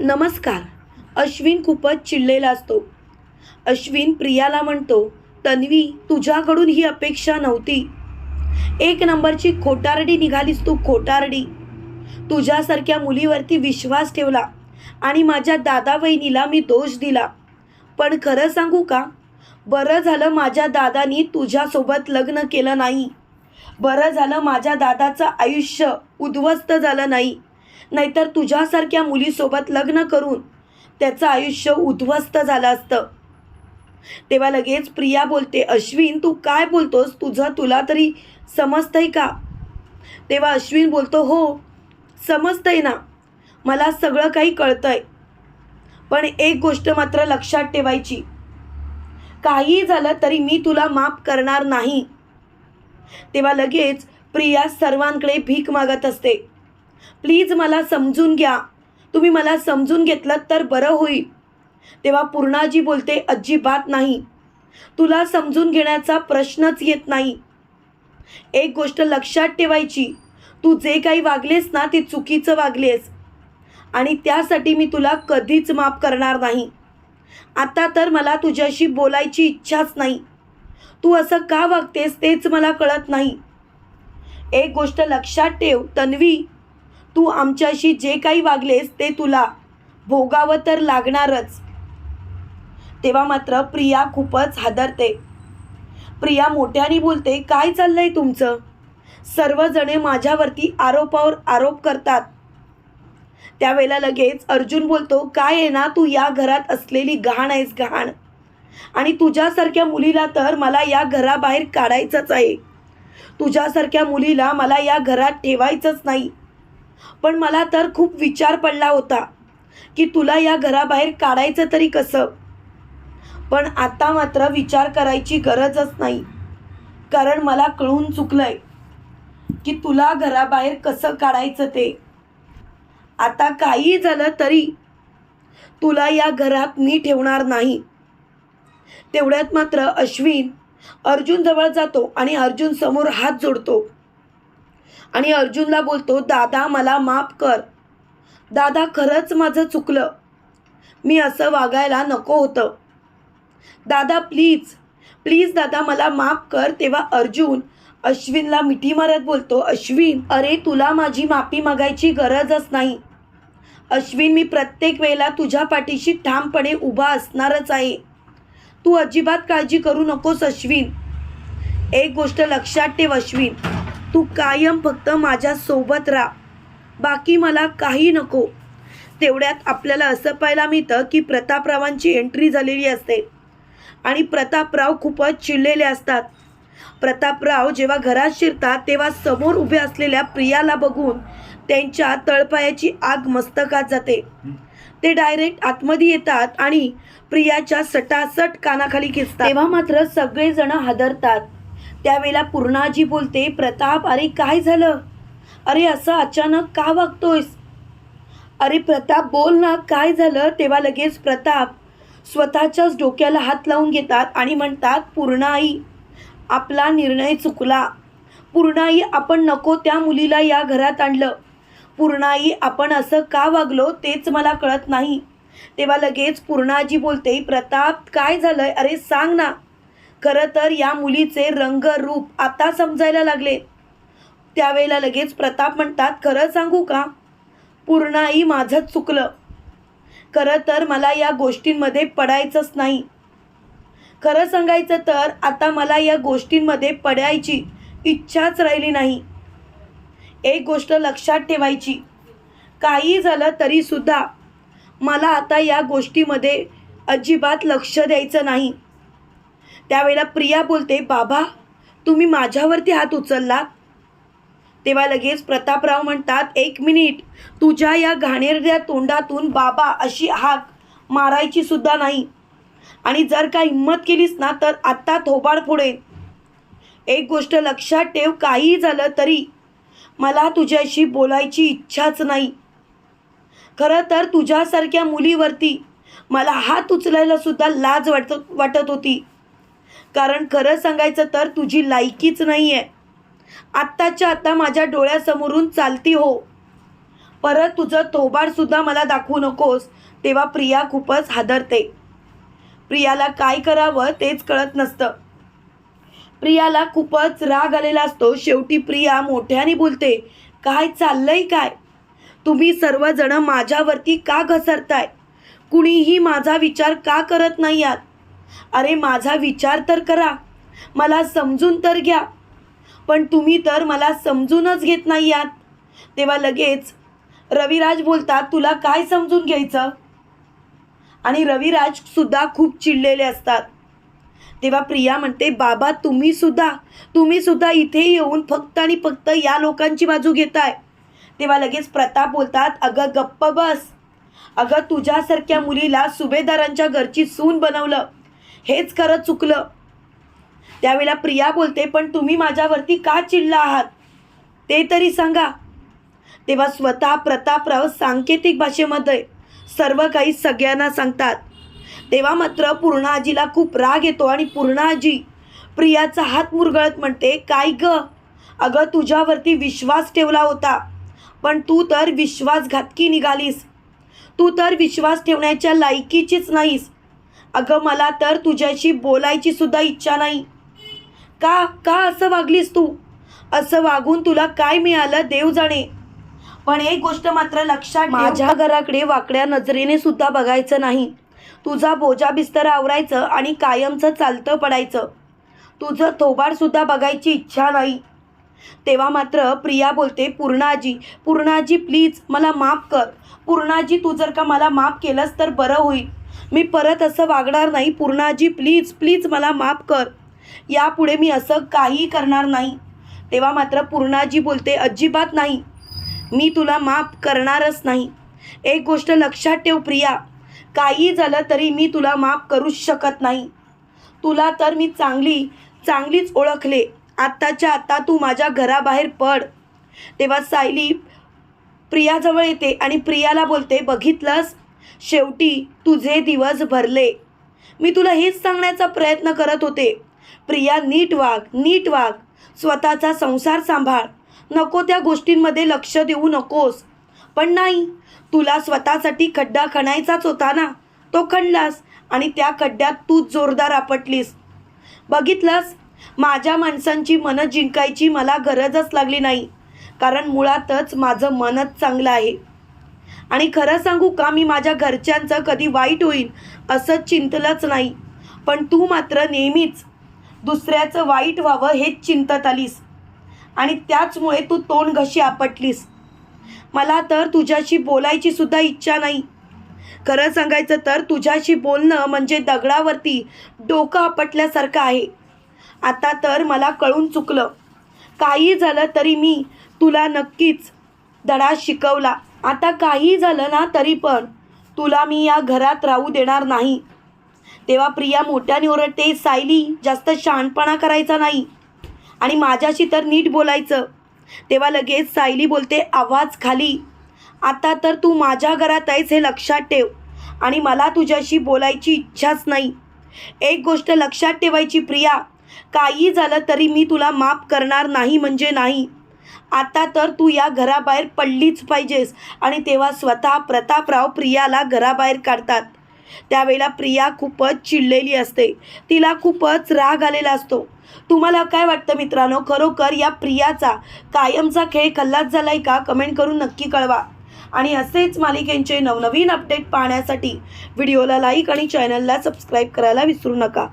नमस्कार. अश्विन खूपच चिडलेला असतो. अश्विन प्रियाला म्हणतो तन्वी तुझ्याकडून ही अपेक्षा नव्हती. एक नंबरची खोटारडी निघालीस तू खोटारडी. तुझ्यासारख्या मुलीवरती विश्वास ठेवला आणि माझ्या दादा वहिनीला मी दोष दिला. पण खरं सांगू का? बरं झालं माझ्या दादानी तुझ्यासोबत लग्न केलं नाही. बरं झालं माझ्या दादाचं आयुष्य उद्ध्वस्त झालं नाही. नाहीतर तुझ्यासारख्या मुलीसोबत लग्न करून त्याचं आयुष्य उद्ध्वस्त झालं असतं. तेव्हा लगेच प्रिया बोलते अश्विन तू काय बोलतोस? तुझं तुला तरी समजतंय का? तेव्हा अश्विन बोलतो हो समजतंय ना. मला सगळं काही कळतंय. पण एक गोष्ट मात्र लक्षात ठेवायची. काही झालं तरी मी तुला माफ करणार नाही. तेव्हा लगेच प्रिया सर्वांकडे भीक मागत असते. प्लीज मला समजून घ्या. तुम्ही मला समजून घेतलं तर बरं होईल. तेव्हा पूर्णाजी बोलते अजिबात नाही. तुला समजून घेण्याचा प्रश्नच येत नाही. एक गोष्ट लक्षात ठेवायची. तू जे काही वागलेस ना ते चुकीचं वागलेस. आणि त्यासाठी मी तुला कधीच माफ करणार नाही. आता तर मला तुझ्याशी बोलायची इच्छाच नाही. तू असं का वागतेस तेच मला कळत नाही. एक गोष्ट लक्षात ठेव तन्वी. तू आमच्याशी जे काही वागलेस ते तुला भोगावं तर लागणारच. तेव्हा मात्र प्रिया खूपच हादरते. प्रिया मोठ्याने बोलते काय चाललंय तुमचं? सर्वजणे माझ्यावरती आरोपावर आरोप करतात. त्यावेळेला लगेच अर्जुन बोलतो काय आहे ना तू या घरात असलेली घाण आहेस घाण आणि तुझ्यासारख्या मुलीला तर मला या घराबाहेर काढायचंच आहे. तुझ्यासारख्या मुलीला मला या घरात ठेवायचंच नाही. पण मला तर खूप विचार पडला होता की तुला या घराबाहेर काढायचं तरी कसं? पण आता मात्र विचार करायची गरजच नाही. कारण मला कळून चुकलंय की तुला घराबाहेर कसं काढायचं ते. आता काही झालं तरी तुला या घरात मी ठेवणार नाही. तेवढ्यात मात्र अश्विन अर्जुनजवळ जातो आणि अर्जुन समोर हात जोडतो. आणि अर्जुनला बोलतो दादा मला माफ कर. दादा खरंच माझं चुकलं. मी असं वागायला नको होतं. दादा प्लीज प्लीज दादा मला माफ कर. तेव्हा अर्जुन अश्विनला मिठी मारत बोलतो अश्विन अरे तुला माझी माफी मागायची गरजच नाही. अश्विन मी प्रत्येक वेळेला तुझ्या पाठीशी ठामपणे उभा असणारच आहे. तू अजिबात काळजी करू नकोस अश्विन. एक गोष्ट लक्षात ठेव अश्विन. तू कायम फक्त माझ्या सोबत राहा. बाकी मला काही नको. तेवढ्यात आपल्याला असं पाहायला मिळतं की प्रतापरावांची एंट्री झालेली असते. आणि प्रतापराव खूपच चिडलेले असतात. प्रतापराव जेव्हा घरात शिरतात तेव्हा समोर उभे असलेल्या प्रियाला बघून त्यांच्या तळपायाची आग मस्तकात जाते. ते डायरेक्ट आतमध्ये येतात आणि प्रियाच्या सटासट कानाखाली खेचतात तेव्हा मात्र सगळेजण हादरतात. त्यावेळेला पूर्णाजी बोलते प्रताप अरे काय झालं? अरे असं अचानक का वागतोयस? अरे प्रताप बोल ना काय झालं? तेव्हा लगेच प्रताप स्वतःच्याच डोक्याला हात लावून घेतात आणि म्हणतात पूर्णाई आपला निर्णय चुकला. पूर्णाई आपण नको त्या मुलीला या घरात आणलं. पूर्णाई आपण असं का वागलो तेच मला कळत नाही. तेव्हा लगेच पूर्णाजी बोलते प्रताप काय झालंय? अरे सांग ना. खरं तर या मुलीचे रंग रूप आता समजायला लागले. त्यावेळेला लगेच प्रताप म्हणतात खरं सांगू का? पूर्णाई माझंच चुकलं. खरं तर मला या गोष्टींमध्ये पडायचंच नाही. खरं सांगायचं तर आता मला या गोष्टींमध्ये पडायची इच्छाच राहिली नाही. एक गोष्ट लक्षात ठेवायची. काही झालं तरीसुद्धा मला आता या गोष्टीमध्ये अजिबात लक्ष द्यायचं नाही. त्यावेळेला प्रिया बोलते बाबा तुम्ही माझ्यावरती हात उचललात. तेव्हा लगेच प्रतापराव म्हणतात एक मिनिट तुझ्या या घाणेरड्या तोंडातून बाबा अशी हाक मारायची सुद्धा नाही. आणि जर का हिंमत केलीस ना तर आत्ता थोबाड पुढे. एक गोष्ट लक्षात ठेव काहीही झालं तरी मला तुझ्याशी बोलायची इच्छाच नाही. खरं तर तुझ्यासारख्या मुलीवरती मला हात उचलायला सुद्धा लाज वाटत वाटत होती. कारण खरं सांगायचं तर तुझी लायकीच नाही आहे आत्ताच्या आत्ता माझ्या डोळ्यासमोरून चालती हो. परत तुझं थोबाडसुद्धा मला दाखवू नकोस तेव्हा प्रिया खूपच हादरते. प्रियाला काय करावं तेच कळत नसतं. प्रियाला खूपच राग आलेला असतो. शेवटी प्रिया मोठ्याने बोलते काय चाललंय काय? तुम्ही सर्वजण माझ्यावरती का घसरताय? कुणीही माझा विचार का करत नाही आहात? अरे माझा विचार तर करा. मला समजून तर घ्या. पण तुम्ही तर मला समजूनच घेत नाही आहात. तेव्हा लगेच रविराज बोलतात तुला काय समजून घ्यायचं? आणि रविराज सुद्धा खूप चिडलेले असतात. तेव्हा प्रिया म्हणते बाबा तुम्ही सुद्धा तुम्ही सुद्धा इथे येऊन फक्त आणि फक्त या लोकांची बाजू घेताय. तेव्हा लगेच प्रताप बोलतात अगं गप्प बस. अगं तुझ्यासारख्या मुलीला सुभेदारांच्या घरची सून बनवलं. हेच खरं चुकलं. त्यावेळेला प्रिया बोलते पण तुम्ही माझ्यावरती का चिडला आहात? ते तरी सांगा. तेव्हा स्वतः प्रतापराव सांकेतिक भाषेमध्ये सर्व काही सगळ्यांना सांगतात. तेव्हा मात्र पूर्णाजीला खूप राग येतो आणि पूर्णाजी प्रियाचा हात मुरगळत म्हणते काय ग? अगं तुझ्यावरती विश्वास ठेवला होता. पण तू तर विश्वासघातकी निघालीस. तू तर विश्वास ठेवण्याच्या लायकीचीच नाहीस. अगं मला तर तुझ्याशी बोलायची सुद्धा इच्छा नाही. का का असं वागलीस तू? असं वागून तुला काय मिळालं देव जाणे. पण एक गोष्ट मात्र लक्षात माझ्या घराकडे वाकड्या नजरेने सुद्धा बघायचं नाही. तुझा बोजा बिस्तर आवरायचं आणि कायमचं चालतं पडायचं. तुझं थोबाड सुद्धा बघायची इच्छा नाही. तेव्हा मात्र प्रिया बोलते पूर्णाजी पूर्णाजी प्लीज मला माफ कर. पूर्णाजी तू जर का मला माफ केलंस तर बरं होईल. मी परत असं वागणार नाही. पूर्णाजी प्लीज प्लीज मला माफ कर. यापुढे मी असं काही करणार नाही. तेव्हा मात्र पूर्णाजी बोलते अजिबात नाही. मी तुला माफ करणारच नाही. एक गोष्ट लक्षात ठेव प्रिया. काही झालं तरी मी तुला माफ करूच शकत नाही. तुला तर मी चांगली चांगलीच ओळखले. आत्ताच्या आत्ता तू माझ्या घराबाहेर पड. तेव्हा सायली प्रियाजवळ येते आणि प्रियाला बोलते बघितलंस? शेवटी तुझे दिवस भरले. मी तुला हेच सांगण्याचा प्रयत्न करत होते. प्रिया नीट वाघ नीट वाघ स्वतःचा संसार सांभाळ. नको त्या गोष्टींमध्ये लक्ष देऊ नकोस. पण नाही तुला स्वतःसाठी खड्डा खणायचाच होता ना. तो खणलास आणि त्या खड्ड्यात तू जोरदार आपटलीस. बघितलंस माझ्या माणसांची मनं जिंकायची मला गरजच लागली नाही. कारण मुळातच माझं मनच चांगलं आहे. आणि खरं सांगू का मी माझ्या घरच्यांचं कधी वाईट होईल असं चिंतलंच नाही. पण तू मात्र नेहमीच दुसऱ्याचं वाईट व्हावं हेच चिंतत आलीस. आणि त्याचमुळे तू तोंड घशी आपटलीस. मला तर तुझ्याशी बोलायची सुद्धा इच्छा नाही. खरं सांगायचं तर तुझ्याशी बोलणं म्हणजे दगडावरती डोकं आपटल्यासारखं आहे. आता तर मला कळून चुकलं. काही झालं तरी मी तुला नक्कीच धडा शिकवला. आता काही झालं ना तरी पण तुला मी या घरात राहू देणार नाही. तेव्हा प्रिया मोठ्याने ओरडते सायली जास्त शहाणपणा करायचा नाही. आणि माझ्याशी तर नीट बोलायचं. तेव्हा लगेच सायली बोलते आवाज खाली. आता तर तू माझ्या घरात आहेस हे लक्षात ठेव. आणि मला तुझ्याशी बोलायची इच्छाच नाही. एक गोष्ट लक्षात ठेवायची प्रिया काही झालं तरी मी तुला माफ करणार नाही म्हणजे नाही. आता तर तू या घराबाहेर पडलीच पाहिजेस. आणि तेव्हा स्वतः प्रतापराव प्रियाला घराबाहेर काढतात. त्यावेळेला प्रिया खूपच चिडलेली असते. तिला खूपच राग आलेला असतो. तुम्हाला काय वाटतं मित्रांनो? खरोखर या प्रियाचा कायमचा खेळ खल्लास झालाय का? कमेंट करून नक्की कळवा. आणि असेच मालिकेंचे नवनवीन अपडेट पाहण्यासाठी व्हिडिओला लाईक आणि चॅनलला सबस्क्राईब करायला विसरू नका.